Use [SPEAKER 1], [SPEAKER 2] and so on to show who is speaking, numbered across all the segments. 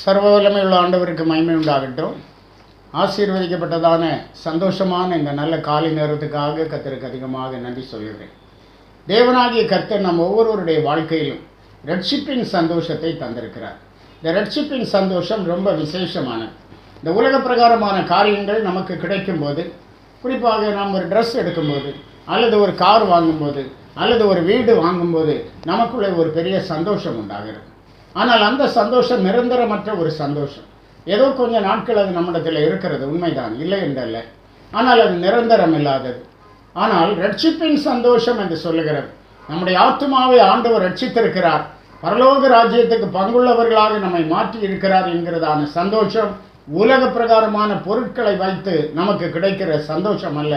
[SPEAKER 1] சர்வ வல்லமையுள்ள ஆண்டவருக்கு மகிமை உண்டாகட்டும். ஆசீர்வதிக்கப்பட்டதான சந்தோஷமான இந்த நல்ல காலை நேரத்துக்காக கத்தருக்கு அதிகமாக நன்றி சொல்கிறேன் தேவனாகிய கர்த்தர் நம் ஒவ்வொருவருடைய வாழ்க்கையிலும் ரட்சிப்பின் சந்தோஷத்தை தந்திருக்கிறார். இந்த ரட்சிப்பின் சந்தோஷம் ரொம்ப விசேஷமானது. இந்த உலக பிரகாரமான காரியங்கள் நமக்கு கிடைக்கும்போது குறிப்பாக நாம் ஒரு ட்ரெஸ் எடுக்கும்போது அல்லது ஒரு கார் வாங்கும்போது அல்லது ஒரு வீடு வாங்கும்போது நமக்குள்ளே ஒரு பெரிய சந்தோஷம் உண்டாகிறது. ஆனால் அந்த சந்தோஷம் நிரந்தரமற்ற ஒரு சந்தோஷம். ஏதோ கொஞ்ச நாட்கள் அது நம்மிடத்தில் இருக்கிறது உண்மைதான். இல்லை என்றல்ல. ஆனால் அது நிரந்தரம் இல்லாதது. ஆனால் ரட்சிப்பின் சந்தோஷம் என்று சொல்லுகிறது. நம்முடைய ஆத்மாவை ஆண்டவர் ரட்சித்திருக்கிறார். பரலோக ராஜ்யத்துக்கு பங்குள்ளவர்களாக நம்மை மாற்றி இருக்கிறார் என்கிறதான சந்தோஷம் உலக பிரகாரமான பொருட்களை வைத்து நமக்கு கிடைக்கிற சந்தோஷம் அல்ல.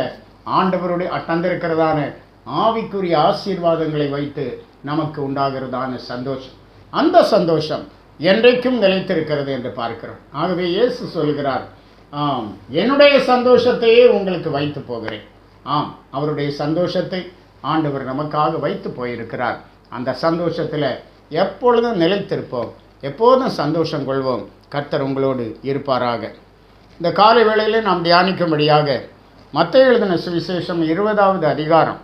[SPEAKER 1] ஆண்டவருடைய தந்திருக்கிறதான ஆவிக்குரிய ஆசீர்வாதங்களை வைத்து நமக்கு உண்டாகிறதான சந்தோஷம். அந்த சந்தோஷம் என்றைக்கும் நிலைத்திருக்கிறது என்று பார்க்கிறோம். ஆகவே இயேசு சொல்கிறார் ஆம் என்னுடைய சந்தோஷத்தையே உங்களுக்கு வைத்து போகிறேன். ஆம் அவருடைய சந்தோஷத்தை ஆண்டவர் நமக்காக வைத்து போயிருக்கிறார். அந்த சந்தோஷத்தில் எப்பொழுதும் நிலைத்திருப்போம். எப்போதும் சந்தோஷம் கொள்வோம். கர்த்தர் உங்களோடு இருப்பாராக. இந்த காலை வேளையில் நாம் தியானிக்கும்படியாக மற்ற எழுதின சுவிசேஷம் இருபதாவது அதிகாரம்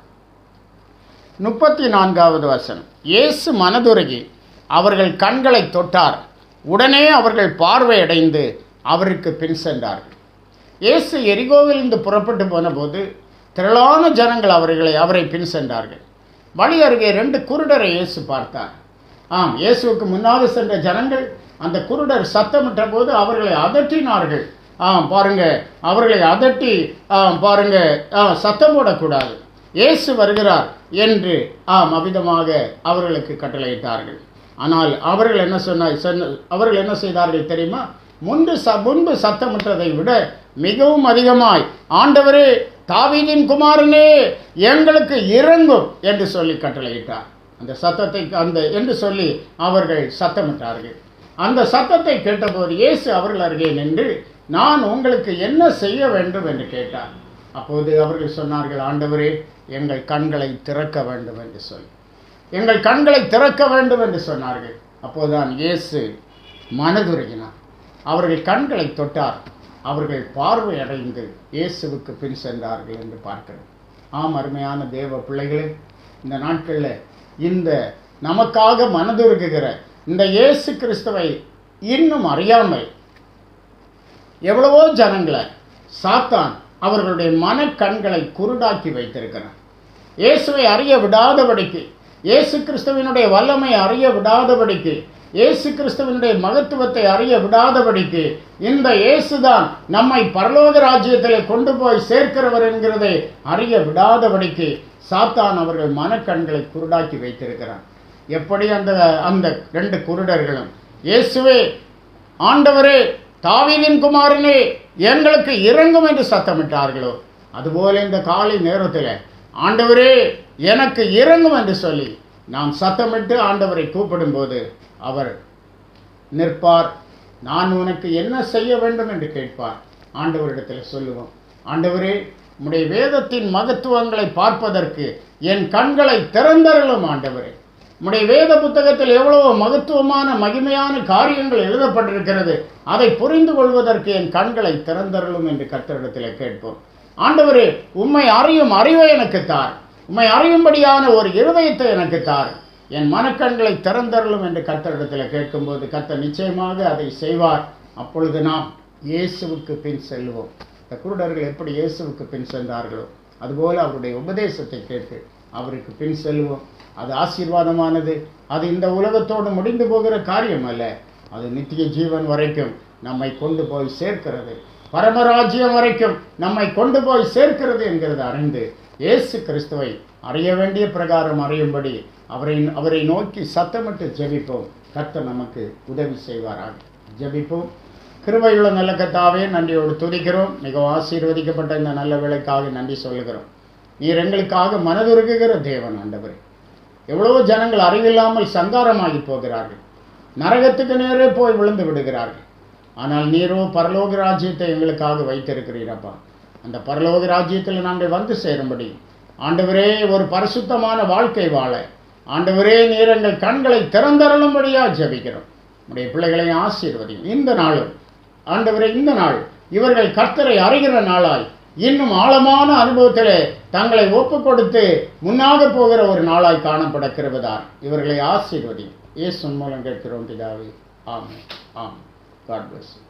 [SPEAKER 1] முப்பத்தி நான்காவது வசனம். இயேசு மனதுருகி அவர்கள் கண்களை தொட்டார். உடனே அவர்கள் பார்வையடைந்து அவருக்கு பின் சென்றார்கள் இயேசு எரிகோவிலிருந்து புறப்பட்டு போனபோது திரளான ஜனங்கள் அவர்களை அவரை பின் சென்றார்கள். வழி அருகே ரெண்டு குருடரை இயேசு பார்த்தார். ஆம் இயேசுவுக்கு முன்னாக சென்ற ஜனங்கள் அந்த குருடர் சத்தமிட்ட போது அவர்களை அதட்டினார்கள். ஆ பாருங்க அவர்களை அதட்டி ஆம் பாருங்க ஆ, சத்தம் போடக்கூடாது. இயேசு வருகிறார் என்று ஆம் அவிதமாக அவர்களுக்கு கட்டளையிட்டார்கள். ஆனால் அவர்கள் என்ன சொன்ன சொன்ன அவர்கள் என்ன செய்தார்கள் தெரியுமா? முன்பு ச முன்பு சத்தமிட்டதை விட மிகவும் அதிகமாய் ஆண்டவரே தாவீதின் குமாரனே எங்களுக்கு இறங்கும் என்று சொல்லி கட்டளையிட்டார். அந்த சத்தத்தை அந்த என்று சொல்லி அவர்கள் சத்தமிட்டார்கள். அந்த சத்தத்தை கேட்டபோது இயேசு அவர்கள் அருகே நின்று நான் உங்களுக்கு என்ன செய்ய வேண்டும் என்று கேட்டார். அப்போது அவர்கள் சொன்னார்கள் ஆண்டவரே எங்கள் கண்களை திறக்க வேண்டும் என்று சொல்லி. எங்கள் கண்களை திறக்க வேண்டும் என்று சொன்னார்கள். அப்போதுதான் இயேசு மனதுருகினார். அவர்கள் கண்களை தொட்டார். அவர்கள் பார்வை அடைந்து இயேசுவுக்கு பின் சென்றார்கள் என்று பார்க்கிறோம். ஆம் அருமையான தேவ பிள்ளைகளே இந்த நாட்களில் இந்த நமக்காக மனதுருகுகிற இந்த இயேசு கிறிஸ்துவை இன்னும் அறியாமல் எவ்வளவோ ஜனங்களை சாத்தான் அவர்களுடைய மனக்கண்களை குருடாக்கி வைத்திருக்கிறான் இயேசுவை அறிய விடாதபடிக்கு இயேசு கிறிஸ்துவினுடைய வல்லமை அறிய விடாதபடிக்கு இயேசு கிறிஸ்துவனுடைய மகத்துவத்தை அறிய விடாதபடிக்கு இந்த இயேசுதான் நம்மை பரலோக ராஜ்யத்தில் கொண்டு போய் சேர்க்கிறவர் என்கிறதை அறிய விடாதபடிக்கு சாத்தான் அவர்கள் மனக்கண்களை குருடாக்கி வைத்திருக்கிறான். எப்படி அந்த அந்த ரெண்டு குருடர்களும் இயேசுவே ஆண்டவரே தாவீதின் குமாரனே எங்களுக்கு இறங்கும் என்று சத்தமிட்டார்களோ அதுபோல இந்த காலை நேரத்தில் ஆண்டவரே எனக்கு இறங்கும் என்று சொல்லி நாம் சத்தமிட்டு ஆண்டவரை கூப்பிடும்போது அவர் நிற்பார். நான் உனக்கு என்ன செய்ய வேண்டும் என்று கேட்பார். ஆண்டவரிடத்தில் சொல்லுவோம் ஆண்டவரே உடைய வேதத்தின் மகத்துவங்களை பார்ப்பதற்கு என் கண்களை திறந்தருளும் ஆண்டவரே. உடைய வேத புத்தகத்தில் எவ்வளவோ மகத்துவமான மகிமையான காரியங்கள் எழுதப்பட்டிருக்கிறது. அதை புரிந்து கொள்வதற்கு என் கண்களை திறந்தருளும் என்று கர்த்தரிடத்தில் கேட்போம். ஆண்டவரே உம்மை அறியும் அறிவை எனக்கு தார். உம்மை அறியும்படியான ஒரு இருதயத்தை எனக்கு தார். என் மனக்கண்களை திறந்தருளும் என்று கத்தரிடத்தில் கேட்கும்போது கத்த நிச்சயமாக அதை செய்வார். அப்பொழுது நாம் இயேசுவுக்கு பின் செல்வோம். இந்த குருடர்கள் எப்படி இயேசுவுக்கு பின் சென்றார்களோ அதுபோல அவருடைய உபதேசத்தை கேட்டு அவருக்கு பின் செல்வோம். அது ஆசீர்வாதமானது. அது இந்த உலகத்தோடு முடிந்து போகிற காரியம் அல்ல. அது நித்திய ஜீவன் வரைக்கும் நம்மை கொண்டு போய் சேர்க்கிறது. பரமராஜ்யம் வரைக்கும் நம்மை கொண்டு போய் சேர்க்கிறது என்கிறது அறிந்து இயேசு கிறிஸ்துவை அறிய வேண்டிய பிரகாரம் அறியும்படி அவரை அவரை நோக்கி சத்தமிட்டு ஜெபிப்போம். கத்த நமக்கு உதவி செய்வாராக. ஜெபிப்போம். கிருபையுள்ள நல்ல கத்தாவே நன்றியோடு துதிக்கிறோம். மிகவும் ஆசீர்வதிக்கப்பட்ட இந்த நல்ல வேலைக்காக நன்றி சொல்லுகிறோம். நீர் எங்களுக்காக மனதுருகுகிற தேவன் ஆண்டவர். எவ்வளவோ ஜனங்கள் அறிவில்லாமல் சங்காரமாகி போகிறார்கள். நரகத்துக்கு நேரே போய் விழுந்து விடுகிறார்கள். ஆனால் நீரும் பரலோக ராஜ்யத்தை எங்களுக்காக வைத்திருக்கிறீரப்பா. அந்த பரலோக ராஜ்யத்தில் நாங்கள் வந்து சேரும்படி. ஆண்டவரே ஒரு பரிசுத்தமான வாழ்க்கை வாழ. ஆண்டவரே நீர் எங்கள் கண்களை திறந்தருளும்படியாக ஜெபிக்கிறோம். உடைய பிள்ளைகளை ஆசீர்வதியும். இந்த நாளும் ஆண்டவரே இந்த நாள் இவர்கள் கர்த்தரை அறிகிற நாளாய் இன்னும் ஆழமான அனுபவத்திலே தங்களை ஒப்பு கொடுத்து முன்னாக போகிற ஒரு நாளாய் காணப்பட கிருபதார் இவர்களை ஆசீர்வதி இயேசு மூலம் கேட்கிறோம் பிதாவே. ஆமாம் God bless you.